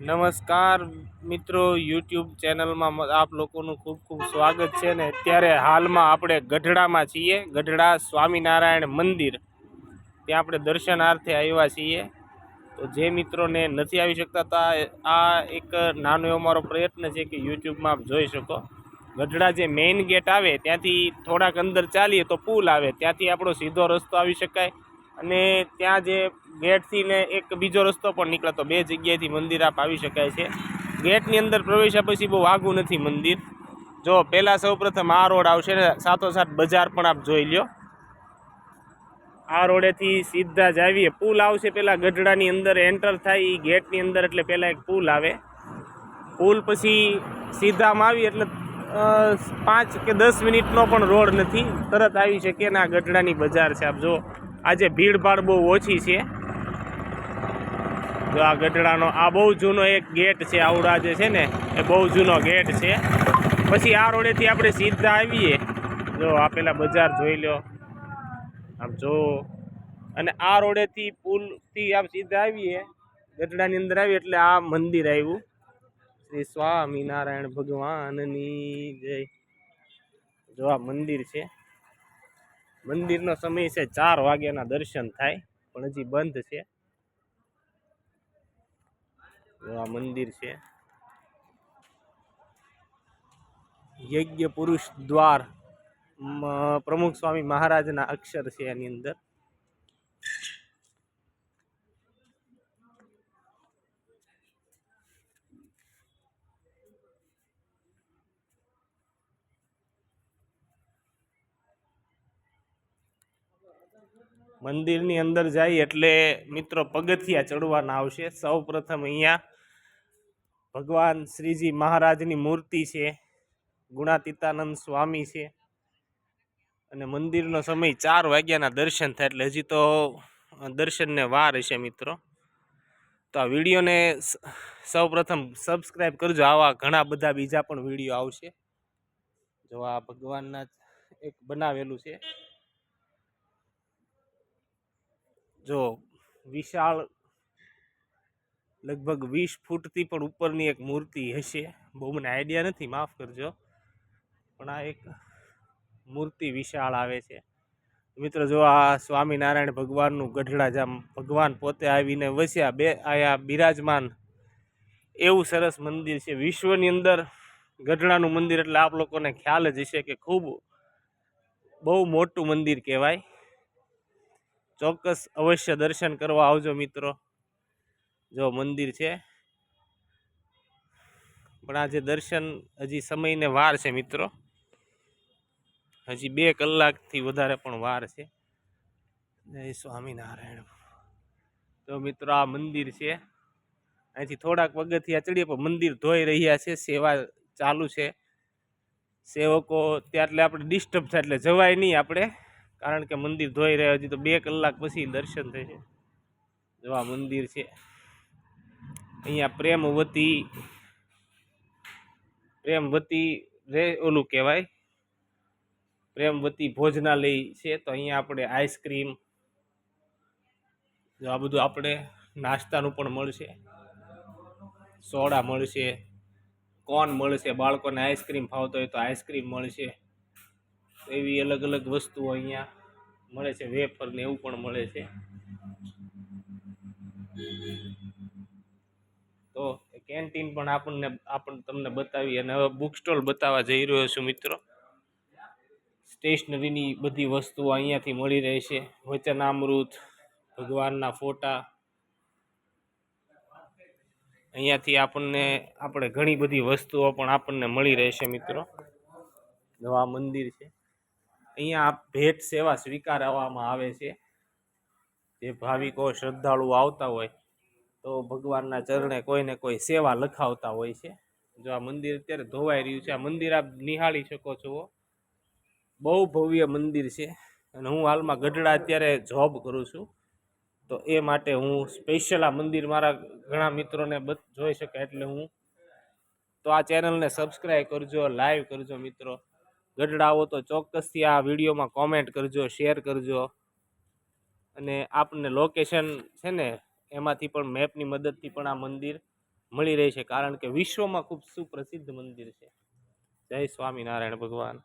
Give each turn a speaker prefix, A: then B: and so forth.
A: નમસ્કાર મિત્રો યુટ્યુબ ચેનલમાં આપ લોકોનું ખૂબ ખૂબ સ્વાગત છે ને અત્યારે હાલમાં આપણે ગઢડામાં છીએ. ગઢડા સ્વામિનારાયણ મંદિર. ત્યાં આપણે દર્શનાર્થે આવ્યા છીએ. તો જે મિત્રોને નથી આવી શકતા તા આ એક નાનો એવો મારો પ્રયત્ન છે કે યુટ્યુબમાં આપ જોઈ શકો. ગઢડા જે મેઇન ગેટ આવે, ત્યાંથી થોડાક અંદર ચાલીએ તો પુલ આવે. ત્યાંથી આપણો સીધો રસ્તો આવી શકાય. અને ત્યાં જે ગેટથી ને એક બીજો રસ્તો પણ નીકળે તો બે જગ્યાએથી મંદિર આપ આવી શકાય છે. ગેટની અંદર પ્રવેશ્યા પછી બહુ વાગું નથી મંદિર. જો પહેલાં સૌપ્રથમ આ રોડ આવશે ને સાથોસાથ બજાર પણ આપ જોઈ લ્યો. આ રોડેથી સીધા જ આવીએ. પુલ આવશે પહેલાં ગઢડાની અંદર એન્ટર થાય એ ગેટની અંદર એટલે પહેલાં એક પુલ આવે. પુલ પછી સીધામાં આવી એટલે પાંચ કે દસ મિનિટનો પણ રોડ નથી. તરત આવી શકીએ ને આ ગઢડાની બજાર છે આપ જો આજે ભીડભાડ બહુ ઓછી છે. જો આ ગઢડાનો, આ બહુ જૂનો એક ગેટ છે, આવડા જે છે ને, એ બહુ જૂનો ગેટ છે. પછી આ રોડેથી આપણે સીધા આવીએ. જો આ પેલા બજાર જોઈ લો આમ જો. અને આ રોડેથી પુલથી આમ સીધા આવીએ. ગઢડાની અંદર આવીએ એટલે આ મંદિર આવ્યું. શ્રી સ્વામિનારાયણ ભગવાનની જય. જો આ મંદિર છે. મંદિરનો સમય છે ચાર વાગ્યાના દર્શન થાય, પણ હજી બંધ છે. આ મંદિર છે. યજ્ઞ પુરુષ દ્વાર પ્રમુખ સ્વામી મહારાજના અક્ષર છે એની અંદર. મંદિરની અંદર જાય એટલે મિત્રો પગથિયા ચડવાના આવશે. સૌ પ્રથમ અહીંયા ભગવાન શ્રીજી મહારાજની મૂર્તિ છે, ગુણાતીતાનંદ સ્વામી છે અને મંદિરનો સમય ચાર વાગ્યાના દર્શન થાય એટલે હજી તો દર્શનને વાર હશે મિત્રો. તો આ વિડીયોને સૌ પ્રથમ સબસ્ક્રાઈબ કરજો, આવા ઘણા બધા બીજા પણ વીડિયો આવશે. જો આ ભગવાનના એક બનાવેલું છે. જો વિશાળ લગભગ વીસ ફૂટથી પણ ઉપરની એક મૂર્તિ હશે. બહુ મને આઈડિયા નથી, માફ કરજો. પણ આ એક મૂર્તિ વિશાળ આવે છે. મિત્રો, જો આ સ્વામિનારાયણ ભગવાનનું ગઢડા જામ ભગવાન પોતે આવીને વસ્યા, બે આયા બિરાજમાન, એવું સરસ મંદિર છે. વિશ્વની અંદર ગઢડાનું મંદિર એટલે આપ લોકોને ખ્યાલ જ હશે કે ખૂબ બહુ મોટું મંદિર કહેવાય. ચોક્કસ અવશ્ય દર્શન કરવા આવજો મિત્રો. જો મંદિર છે. પણ આજે દર્શન હજી સમયને વાર છે મિત્રો. હજી બે કલાકથી વધારે પણ વાર છે. જય સ્વામિનારાયણ. તો મિત્રો આ મંદિર છે. અહીંથી થોડાક પગથિયા ચડીએ પણ મંદિર ધોઈ રહ્યા છે. સેવા ચાલુ છે. સેવકો ત્યાં આપણે ડિસ્ટર્બ થાય એટલે જવાય નહીં આપણે. કારણ કે મંદિર ધોઈ રહ્યા હજી તો બે કલાક પછી દર્શન થશે. જો આ મંદિર છે. અહીંયા પ્રેમવતી પ્રેમવતી રે ઓલું કહેવાય. પ્રેમવતી ભોજનાલય છે, તો અહીંયા આપણે આઈસ્ક્રીમ આ બધું આપણે નાસ્તાનું પણ મળશે. સોડા મળશે, કોન મળશે, બાળકોને આઈસ્ક્રીમ ફાવતો હોય તો આઈસ્ક્રીમ મળશે. એવી અલગ અલગ વસ્તુઓ અહીંયા મળે છે, વેફર ને એવું પણ મળે છે. કેન્ટીન પણ આપણને, આપણ તમને બતાવી અને હવે બુક સ્ટોલ બતાવવા જઈ રહ્યો છું મિત્રો. સ્ટેશનરીની બધી વસ્તુઓ અહીંયાથી મળી રહેશે વચનામૃત ભગવાનના ફોટા. અહીંયાથી આપણને, આપણે ઘણી બધી વસ્તુઓ પણ આપણને મળી રહેશે મિત્રો. નવા મંદિર છે. અહીંયા ભેટ સેવા સ્વીકારવામાં આવે છે. જે ભાવિકો શ્રદ્ધાળુઓ આવતા હોય તો ભગવાનના ચરણે કોઈને કોઈ સેવા લખાવતા હોય છે. જો આ મંદિર અત્યારે ધોવાઈ રહ્યું છે. આ મંદિર આપ નિહાળી શકો છો. બહુ ભવ્ય મંદિર છે અને હું હાલમાં ગઢડા અત્યારે જોબ કરું છું. તો એ માટે હું સ્પેશિયલ આ મંદિર મારા ઘણા મિત્રોને જોઈ શકે એટલે હું તો આ ચેનલને સબસ્ક્રાઈબ કરજો લાઈવ કરજો મિત્રો. ગઢડા આવો તો ચોક્કસથી આ વિડીયોમાં કોમેન્ટ કરજો શેર કરજો. અને આપને લોકેશન છે ને એમાંથી પણ મેપની મદદથી પણ આ મંદિર મળી રહે છે. કારણ કે વિશ્વમાં ખૂબ સુપ્રસિદ્ધ મંદિર છે. જય સ્વામિનારાયણ ભગવાન.